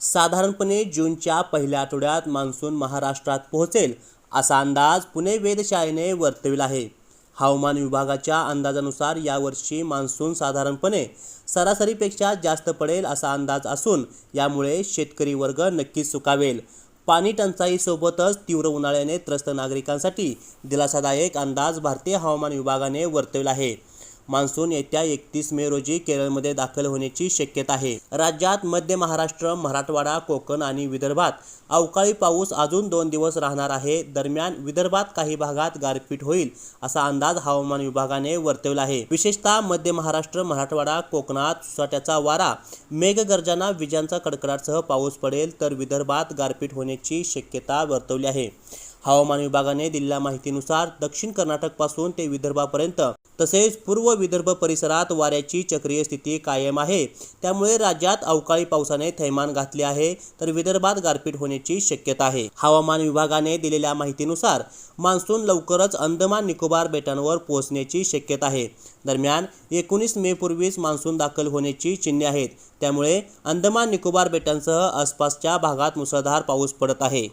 साधारणपणे जूनच्या पहिल्या आठवड्यात मान्सून महाराष्ट्रात पोहोचेल असा अंदाज पुणे वेधशाळेने वर्तविला आहे. हवामान विभागाच्या अंदाजानुसार यावर्षी मान्सून साधारणपणे सरासरीपेक्षा जास्त पडेल असा अंदाज असून यामुळे शेतकरी वर्ग नक्कीच सुकावेल. पाणी टंचाईसोबतच तीव्र उन्हाळ्याने त्रस्त नागरिकांसाठी दिलासादायक अंदाज भारतीय हवामान विभागाने वर्तविला आहे. मान्सून येत्या एकतीस मे रोजी केरळमध्ये दाखल होण्याची शक्यता आहे. राज्यात मध्य महाराष्ट्र मराठवाडा कोकण आणि विदर्भात अवकाळी पाऊस अजून दोन दिवस राहणार आहे. दरम्यान विदर्भात काही भागात गारपीट होईल असा अंदाज हवामान विभागाने वर्तवला आहे. विशेषतः मध्य महाराष्ट्र मराठवाडा कोकणात सुसाट्याचा वारा मेघगर्जना विजांचा कडकडाटसह पाऊस पडेल तर विदर्भात गारपीट होण्याची शक्यता वर्तवली आहे. हवामान विभागाने दिलेल्या माहितीनुसार दक्षिण कर्नाटकपासून ते विदर्भापर्यंत तसेच पूर्व विदर्भ परिसरात वाऱ्याची चक्रीय स्थिती कायम आहे. त्यामुळे राज्यात अवकाळी पावसाने थैमान घातले आहे तर विदर्भात गारपीट होण्याची शक्यता आहे. हवामान विभागाने दिलेल्या माहितीनुसार मान्सून लवकरच अंदमान निकोबार बेटांवर पोहोचण्याची शक्यता आहे. दरम्यान एकोणीस मे पूर्वीच मान्सून दाखल होण्याची चिन्हे आहेत. त्यामुळे अंदमान निकोबार बेटांसह आसपासच्या भागात मुसळधार पाऊस पडत आहे.